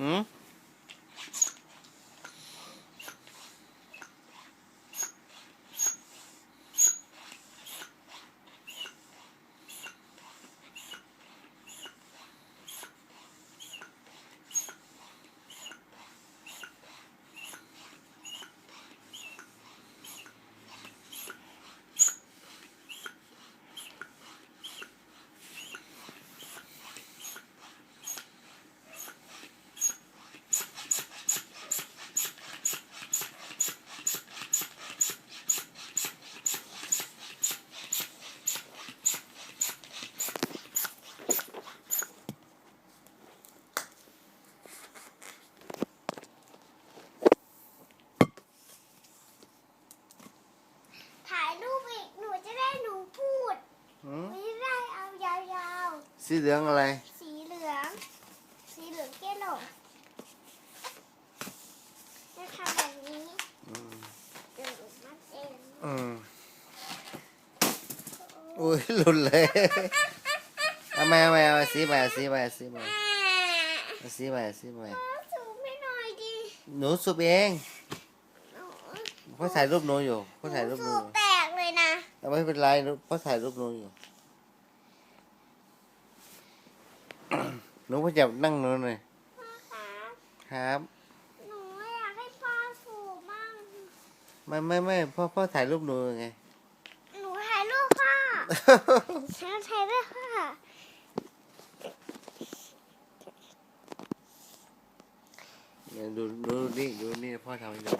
หืม ถ่ายรูปอีก หนูจะได้หนูพูด หืม หนูจะได้เอายาว สีเหลืองอะไรๆสีเหลือง สีเหลืองเกลโลจะทำแบบนี้อืมเดี๋ยวหนูมัดเองอืมอุ้ยหลุดเลยเอามาเอามาเอาสีใหม่เอาสีใหม่เอาสีใหม่อ่าเอาสีใหม่เอาสีใหม่สูงไม่หน่อยดิหนูสูบเองหนูพ่อถ่ายรูปหนูอยู่พ่อถ่ายรูปหนูสูอบยู่แตกเลยนะแต่ไม่เป็นไรพ่อถ่ายรูปหนูอยู่ หนูพ่อจับนั่งหนูหน่อยพ่อครับครับ หนูอยากให้พ่อสูบมั่งไม่ไม่ไม่พ่อพ่อถ่ายรูปหนูไง หนูถ่ายรูปพ่อฉันถ่ายรูปพ่อเนี่ยดูดูนี่ดูนี่พ่อทำให้ดู